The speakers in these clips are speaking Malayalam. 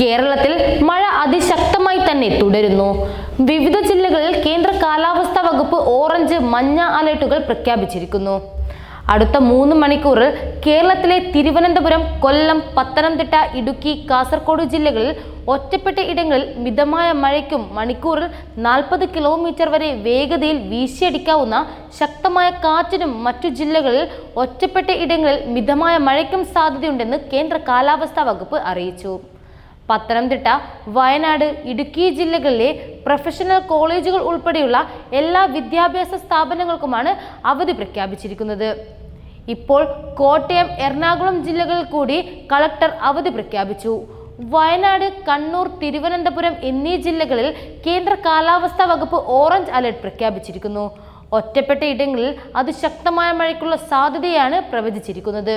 കേരളത്തിൽ മഴ അതിശക്തമായി തന്നെ തുടരുന്നു. വിവിധ ജില്ലകളിൽ കേന്ദ്ര കാലാവസ്ഥാ വകുപ്പ് ഓറഞ്ച് മഞ്ഞ അലേർട്ടുകൾ പ്രഖ്യാപിച്ചിരിക്കുന്നു. അടുത്ത മൂന്ന് മണിക്കൂറിൽ കേരളത്തിലെ തിരുവനന്തപുരം കൊല്ലം പത്തനംതിട്ട ഇടുക്കി കാസർഗോഡ് ജില്ലകളിൽ ഒറ്റപ്പെട്ട ഇടങ്ങളിൽ മിതമായ മഴയ്ക്കും മണിക്കൂറിൽ നാൽപ്പത് കിലോമീറ്റർ വരെ വേഗതയിൽ വീശിയടിക്കാവുന്ന ശക്തമായ കാറ്റിനും മറ്റു ജില്ലകളിൽ ഒറ്റപ്പെട്ട ഇടങ്ങളിൽ മിതമായ മഴയ്ക്കും സാധ്യതയുണ്ടെന്ന് കേന്ദ്ര കാലാവസ്ഥാ വകുപ്പ് അറിയിച്ചു. പത്തനംതിട്ട വയനാട് ഇടുക്കി ജില്ലകളിലെ പ്രൊഫഷണൽ കോളേജുകൾ ഉൾപ്പെടെയുള്ള എല്ലാ വിദ്യാഭ്യാസ സ്ഥാപനങ്ങൾക്കുമാണ് അവധി പ്രഖ്യാപിച്ചിരിക്കുന്നത്. ഇപ്പോൾ കോട്ടയം എറണാകുളം ജില്ലകളിൽ കൂടി കളക്ടർ അവധി പ്രഖ്യാപിച്ചു. വയനാട് കണ്ണൂർ തിരുവനന്തപുരം എന്നീ ജില്ലകളിൽ കേന്ദ്ര കാലാവസ്ഥാ വകുപ്പ് ഓറഞ്ച് അലർട്ട് പ്രഖ്യാപിച്ചിരിക്കുന്നു. ഒറ്റപ്പെട്ട ഇടങ്ങളിൽ അതിശക്തമായ മഴയ്ക്കുള്ള സാധ്യതയാണ് പ്രവചിച്ചിരിക്കുന്നത്.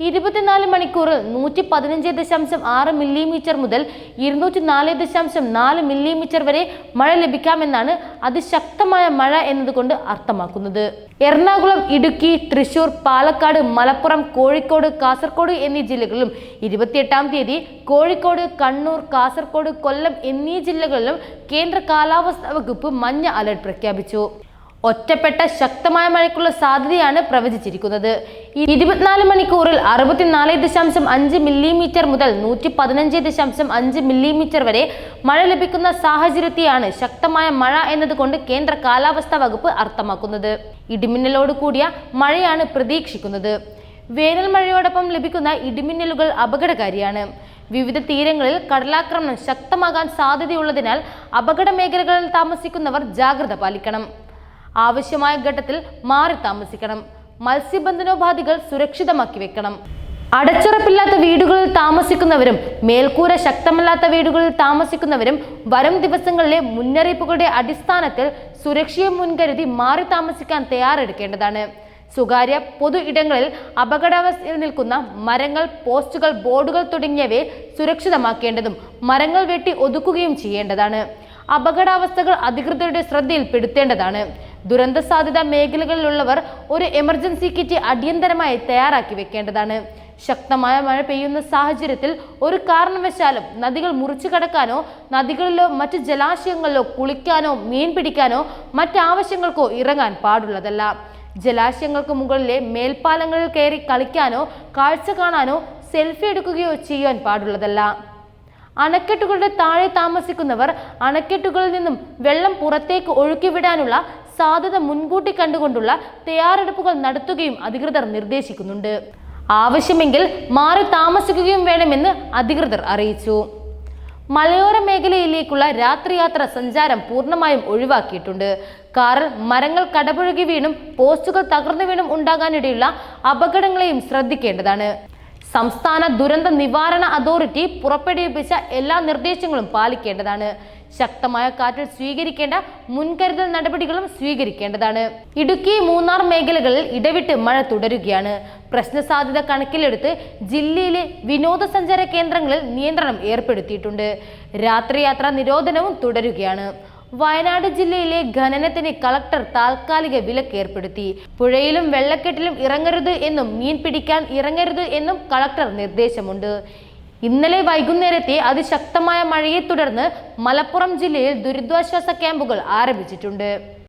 ഇരുപത്തിനാല് മണിക്കൂറിൽ നൂറ്റി പതിനഞ്ച് ദശാംശം ആറ് മില്ലിമീറ്റർ മുതൽ ഇരുന്നൂറ്റി നാല് ദശാംശം നാല് മില്ലിമീറ്റർ വരെ മഴ ലഭിക്കാമെന്നാണ് അതിശക്തമായ മഴ എന്നതുകൊണ്ട് അർത്ഥമാക്കുന്നത്. എറണാകുളം ഇടുക്കി തൃശൂർ പാലക്കാട് മലപ്പുറം കോഴിക്കോട് കാസർഗോഡ് എന്നീ ജില്ലകളിലും ഇരുപത്തിയെട്ടാം തീയതി കോഴിക്കോട് കണ്ണൂർ കാസർഗോഡ് കൊല്ലം എന്നീ ജില്ലകളിലും കേന്ദ്ര കാലാവസ്ഥാ വകുപ്പ് മഞ്ഞ അലർട്ട് പ്രഖ്യാപിച്ചു. ഒറ്റപ്പെട്ട ശക്തമായ മഴയ്ക്കുള്ള സാധ്യതയാണ് പ്രവചിച്ചിരിക്കുന്നത്. ഇരുപത്തിനാല് മണിക്കൂറിൽ അറുപത്തിനാല് ദശാംശം അഞ്ച് മില്ലിമീറ്റർ മുതൽ നൂറ്റി പതിനഞ്ച് ദശാംശം അഞ്ച് മില്ലിമീറ്റർ വരെ മഴ ലഭിക്കുന്ന സാഹചര്യത്തെയാണ് ശക്തമായ മഴ എന്നതുകൊണ്ട് കേന്ദ്ര കാലാവസ്ഥാ വകുപ്പ് അർത്ഥമാക്കുന്നത്. ഇടിമിന്നലോട് കൂടിയ മഴയാണ് പ്രതീക്ഷിക്കുന്നത്. വേനൽ മഴയോടൊപ്പം ലഭിക്കുന്ന ഇടിമിന്നലുകൾ അപകടകാരിയാണ്. വിവിധ തീരങ്ങളിൽ കടലാക്രമണം ശക്തമാകാൻ സാധ്യതയുള്ളതിനാൽ അപകട മേഖലകളിൽ താമസിക്കുന്നവർ ജാഗ്രത പാലിക്കണം. ആവശ്യമായ ഘട്ടത്തിൽ മാറി താമസിക്കണം. മത്സ്യബന്ധനോപാധികൾ സുരക്ഷിതമാക്കി വെക്കണം. അടച്ചുറപ്പില്ലാത്ത വീടുകളിൽ താമസിക്കുന്നവരും മേൽക്കൂര ശക്തമല്ലാത്ത വീടുകളിൽ താമസിക്കുന്നവരും വരും ദിവസങ്ങളിലെ മുന്നറിയിപ്പുകളുടെ അടിസ്ഥാനത്തിൽ സുരക്ഷയെ മുൻകരുതി മാറി താമസിക്കാൻ തയ്യാറെടുക്കേണ്ടതാണ്. സ്വകാര്യ പൊതു ഇടങ്ങളിൽ അപകടാവസ്ഥയിൽ നിൽക്കുന്ന മരങ്ങൾ പോസ്റ്റുകൾ ബോർഡുകൾ തുടങ്ങിയവയെ സുരക്ഷിതമാക്കേണ്ടതും മരങ്ങൾ വെട്ടി ഒതുക്കുകയും ചെയ്യേണ്ടതാണ്. അപകടാവസ്ഥകൾ അധികൃതരുടെ ശ്രദ്ധയിൽപ്പെടുത്തേണ്ടതാണ്. ദുരന്ത സാധ്യത മേഖലകളിലുള്ളവർ ഒരു എമർജൻസി കിറ്റ് അടിയന്തരമായി തയ്യാറാക്കി വെക്കേണ്ടതാണ്. ശക്തമായ മഴ പെയ്യുന്ന സാഹചര്യത്തിൽ ഒരു കാരണവശാലും നദികൾ മുറിച്ചു കടക്കാനോ നദികളിലോ മറ്റ് ജലാശയങ്ങളിലോ കുളിക്കാനോ മീൻ പിടിക്കാനോ മറ്റാവശ്യങ്ങൾക്കോ ഇറങ്ങാൻ പാടുള്ളതല്ല. ജലാശയങ്ങൾക്ക് മുകളിലെ മേൽപ്പാലങ്ങളിൽ കയറി കളിക്കാനോ കാഴ്ച കാണാനോ സെൽഫി എടുക്കുകയോ ചെയ്യാൻ പാടുള്ളതല്ല. അണക്കെട്ടുകളുടെ താഴെ താമസിക്കുന്നവർ അണക്കെട്ടുകളിൽ നിന്നും വെള്ളം പുറത്തേക്ക് ഒഴുക്കിവിടാനുള്ള സാധ്യത മുൻകൂട്ടി കണ്ടുകൊണ്ടുള്ള തയ്യാറെടുപ്പുകൾ നടത്തുകയും അധികൃതർ നിർദ്ദേശിക്കുന്നുണ്ട്. ആവശ്യമെങ്കിൽ മാറി താമസിക്കുകയും വേണമെന്ന് അധികൃതർ അറിയിച്ചു. മലയോര മേഖലയിലേക്കുള്ള രാത്രിയാത്ര സഞ്ചാരം പൂർണമായും ഒഴിവാക്കിയിട്ടുണ്ട്. കാറിൽ മരങ്ങൾ കടപുഴകി വീണും പോസ്റ്റുകൾ തകർന്നു വീണും ഉണ്ടാകാനിടയുള്ള അപകടങ്ങളെയും ശ്രദ്ധിക്കേണ്ടതാണ്. സംസ്ഥാന ദുരന്ത നിവാരണ അതോറിറ്റി പുറപ്പെടുവിപ്പിച്ച എല്ലാ നിർദ്ദേശങ്ങളും പാലിക്കേണ്ടതാണ്. ശക്തമായ കാറ്റിൽ സ്വീകരിക്കേണ്ട മുൻകരുതൽ നടപടികളും സ്വീകരിക്കേണ്ടതാണ്. ഇടുക്കി മൂന്നാർ മേഖലകളിൽ ഇടവിട്ട് മഴ തുടരുകയാണ്. പ്രശ്ന സാധ്യത കണക്കിലെടുത്ത് ജില്ലയിലെ വിനോദസഞ്ചാര കേന്ദ്രങ്ങളിൽ നിയന്ത്രണം ഏർപ്പെടുത്തിയിട്ടുണ്ട്. രാത്രിയാത്രാ നിരോധനവും തുടരുകയാണ്. വയനാട് ജില്ലയിലെ ഖനനത്തിന് കളക്ടർ താൽക്കാലിക വിലക്ക് ഏർപ്പെടുത്തി പുഴയിലും വെള്ളക്കെട്ടിലും ഇറങ്ങരുത് എന്നും മീൻ പിടിക്കാൻ ഇറങ്ങരുത് എന്നും കളക്ടർ നിർദ്ദേശമുണ്ട്. ഇന്നലെ വൈകുന്നേരത്തെ അതിശക്തമായ മഴയെ തുടർന്ന് മലപ്പുറം ജില്ലയിൽ ദുരിതാശ്വാസ ക്യാമ്പുകൾ ആരംഭിച്ചിട്ടുണ്ട്.